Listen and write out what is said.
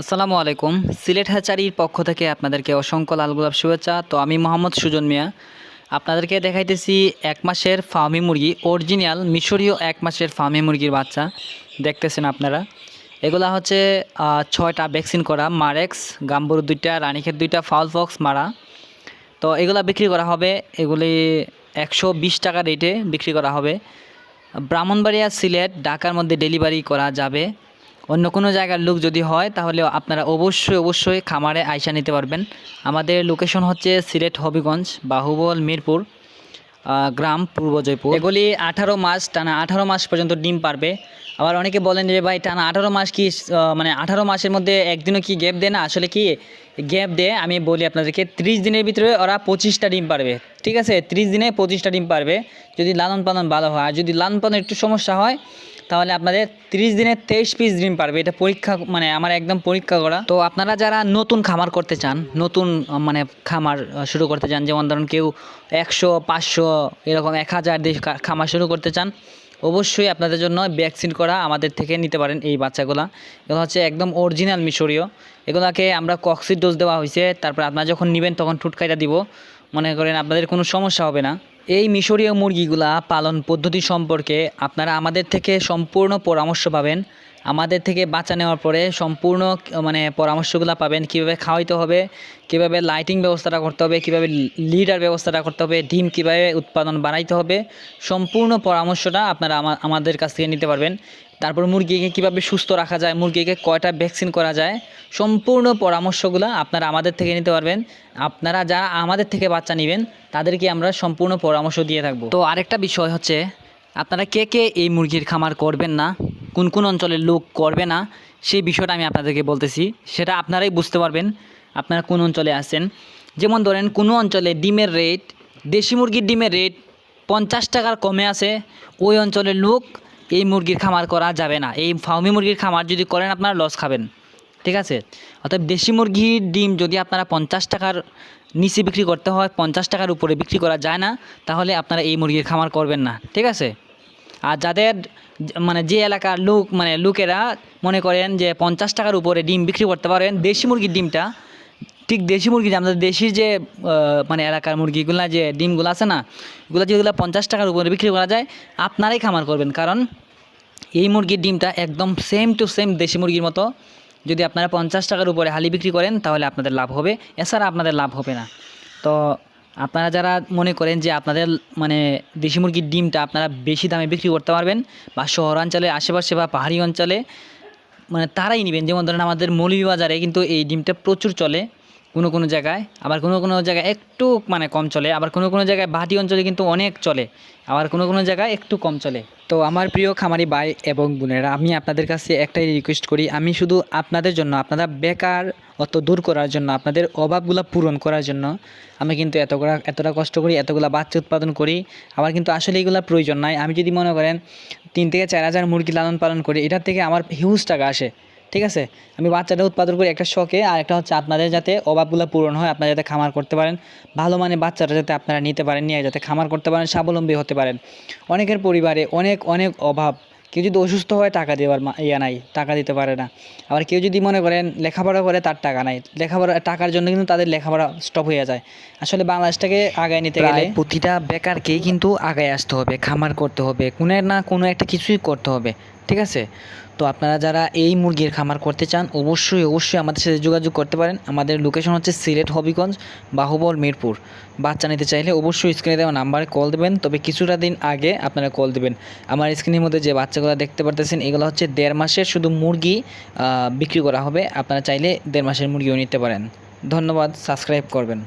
আসসালামু আলাইকুম। সিলেট হ্যাচারির পক্ষ থেকে আপনাদেরকে অসংখ্য লাল গোলাপ শুভেচ্ছা। তো আমি মোহাম্মদ সুজন মিয়া। আপনাদেরকে দেখাইতেছি এক মাসের ফার্মি মুরগি, অরিজিনাল মিশরীয় এক মাসের ফার্মি মুরগির বাচ্চা। দেখতেছেন আপনারা। এগুলা হচ্ছে ছয়টা ভ্যাকসিন করা, মারেক্স, গাম্বুর দুইটা, রানীক্ষেত দুইটা, ফাউল ফক্স, মারা। তো এগুলা বিক্রি করা হবে, এগুলি একশো বিশ টাকা রেটে বিক্রি করা হবে। ব্রাহ্মণবাড়িয়া সিলেট, ঢাকার মধ্যে ডেলিভারি করা যাবে। অন্য কোনো জায়গার লোক যদি হয়, তাহলে আপনারা অবশ্যই অবশ্যই খামারে আয়সা নিতে পারবেন। আমাদের লোকেশন হচ্ছে সিলেট হবিগঞ্জ, বাহুবল, মিরপুর গ্রাম পূর্ব জয়পুর। এগুলি আঠারো মাস, টানা আঠারো মাস পর্যন্ত ডিম পারবে। আবার অনেকে বলেন যে, ভাই, টানা আঠারো মাস কি মানে আঠারো মাসের মধ্যে একদিনও কি গ্যাপ দেয় না? আসলে কি গ্যাপ দেয়, আমি বলি আপনাদেরকে, ত্রিশ দিনের ভিতরে ওরা পঁচিশটা ডিম পারবে। ঠিক আছে? ত্রিশ দিনে পঁচিশটা ডিম পারবে। যদি লালন পালন ভালো হয়, আর যদি লালন পালন একটু সমস্যা হয় তাহলে আপনাদের তিরিশ দিনে তেইশ পিস ডিম পারবে। এটা পরীক্ষা মানে আমার একদম পরীক্ষা করা। তো আপনারা যারা নতুন খামার করতে চান, নতুন মানে খামার শুরু করতে চান, যেমন ধরুন কেউ একশো, পাঁচশো, এরকম এক হাজার দিয়ে খামার শুরু করতে চান, অবশ্যই আপনাদের জন্য ভ্যাকসিন করা আমাদের থেকে নিতে পারেন এই বাচ্চাগুলা। এগুলো হচ্ছে একদম অরিজিনাল মিশরীয়। এগুলাকে আমরা কক্সিড ডোজ দেওয়া হয়েছে তারপর আপনারা যখন নেবেন তখন ঠুটকাইটা দিব। মনে করেন আপনাদের কোনো সমস্যা হবে না। এই মিশরীয় মুরগিগুলা পালন পদ্ধতি সম্পর্কে আপনারা আমাদের থেকে সম্পূর্ণ পরামর্শ পাবেন। আমাদের থেকে বাচ্চা নেওয়ার পরে সম্পূর্ণ মানে পরামর্শগুলো পাবেন কীভাবে খাওয়াইতে হবে, কীভাবে লাইটিং ব্যবস্থাটা করতে হবে, কীভাবে লিডার ব্যবস্থাটা করতে হবে, ডিম কীভাবে উৎপাদন বাড়াইতে হবে, সম্পূর্ণ পরামর্শটা আপনারা আমাদের কাছ থেকে নিতে পারবেন। তারপর মুরগিকে কীভাবে সুস্থ রাখা যায়, মুরগিকে কয়টা ভ্যাকসিন করা যায়, সম্পূর্ণ পরামর্শগুলো আপনারা আমাদের থেকে নিতে পারবেন। আপনারা যারা আমাদের থেকে বাচ্চা নেবেন, তাদেরকে আমরা সম্পূর্ণ পরামর্শ দিয়ে থাকব। তো আরেকটা বিষয় হচ্ছে, আপনারা কে কে এই মুরগির খামার করবেন না, কোন কোন অঞ্চলের লোক করবে না, সেই বিষয়টা আমি আপনাদেরকে বলতেছি। সেটা আপনারাই বুঝতে পারবেন, আপনারা কোন অঞ্চলে আছেন। যেমন ধরেন, কোনো অঞ্চলে ডিমের রেট দেশি মুরগির ডিমের রেট পঞ্চাশ টাকার কমে আছে, ওই অঞ্চলের লোক এই মুরগির খামার করা যাবে না। এই ফার্মি মুরগির খামার যদি করেন, আপনারা লস খাবেন। ঠিক আছে? অর্থাৎ দেশি মুরগির ডিম যদি আপনারা পঞ্চাশ টাকার নিচে বিক্রি করতে হয়, পঞ্চাশ টাকার উপরে বিক্রি করা যায় না, তাহলে আপনারা এই মুরগির খামার করবেন না। ঠিক আছে? আর যাদের মানে যে এলাকার লোক মানে লোকেরা মনে করেন যে পঞ্চাশ টাকার উপরে ডিম বিক্রি করতে পারেন, দেশি মুরগির ডিমটা ঠিক দেশি মুরগি যে, আমাদের দেশি যে মানে এলাকার মুরগিগুলা যে, ডিমগুলো আছে না, এগুলো যেগুলো পঞ্চাশ টাকার উপরে বিক্রি করা যায়, আপনারাই খামার করবেন। কারণ এই মুরগির ডিমটা একদম সেম টু সেম দেশি মুরগির মতো। যদি আপনারা পঞ্চাশ টাকার উপরে হালি বিক্রি করেন, তাহলে আপনাদের লাভ হবে। এছাড়া আপনাদের লাভ হবে না। তো আপনারা যারা মনে করেন যে, আপনাদের মানে দেশি মুরগির ডিমটা আপনারা বেশি দামে বিক্রি করতে পারবেন, বা শহরাঞ্চলে, আশেপাশে, বা পাহাড়ি অঞ্চলে মানে তারাই নেবেন। যেমন ধরেন আমাদের মৌলভীবাজারে কিন্তু এই ডিমটা প্রচুর চলে। কোনো কোনো জায়গায়, আবার কোনো কোনো জায়গায় একটু মানে কম চলে, আবার কোনো কোনো জায়গায় ভাটি অঞ্চলে কিন্তু অনেক চলে, আবার কোনো কোনো জায়গায় একটু কম চলে। তো আমার প্রিয় খামারি ভাই এবং বোনেরা, আমি আপনাদের কাছে একটাই রিকোয়েস্ট করি, আমি শুধু আপনাদের জন্য, আপনারা বেকার অত দূর করার জন্য, আপনাদের অভাবগুলো পূরণ করার জন্য, আমি কিন্তু এতগুলা, এতটা কষ্ট করি, এতগুলা বাচ্চা উৎপাদন করি, আমার কিন্তু আসলে এগুলো প্রয়োজন নাই। আমি যদি মনে করেন, তিন থেকে চার হাজার মুরগি লালন পালন করি, এটার থেকে আমার হিউজ টাকা আসে। ঠিক আছে? আমি বাচ্চাটা উৎপাদন করি একটা শখে, আর একটা হচ্ছে আপনাদের যাতে অভাবগুলো পূরণ হয়, আপনারা যাতে খামার করতে পারেন। ভালো মানে বাচ্চাটা যাতে আপনারা নিতে পারেন, নিয়ে যাতে খামার করতে পারেন, স্বাবলম্বী হতে পারেন। অনেকের পরিবারে অনেক অনেক অভাব। কেউ যদি অসুস্থ হয়, টাকা দেওয়ার ইয়া নাই, টাকা দিতে পারে না। আবার কেউ যদি মনে করেন লেখাপড়া করে, তার টাকা নাই। লেখাপড়া, টাকার জন্য কিন্তু তাদের লেখাপড়া স্টপ হয়ে যায়। আসলে বাংলাদেশটাকে আগায় নিতে গেলে প্রতিটা বেকারকেই কিন্তু আগায় আসতে হবে, খামার করতে হবে। কোনো না কোনো একটা কিছুই করতে হবে। ঠিক আছে? তো আপনারা যারা এই মুরগির খামার করতে চান, অবশ্যই অবশ্যই আমাদের সাথে যোগাযোগ করতে পারেন। আমাদের লোকেশন হচ্ছে সিলেট হবিগঞ্জ, বাহুবল, মিরপুর। বাচ্চা নিতে চাইলে অবশ্যই স্ক্রিনে দেওয়া নাম্বারে কল দেবেন। তবে কিছুটা দিন আগে আপনারা কল দেবেন। আমার স্ক্রিনের মধ্যে যে বাচ্চাগুলো দেখতে পারতেছেন, এগুলো হচ্ছে দেড় মাসের শুধু মুরগি বিক্রি করা হবে। আপনারা চাইলে দেড় মাসের মুরগিও নিতে পারেন। ধন্যবাদ সাবস্ক্রাইব করবেন।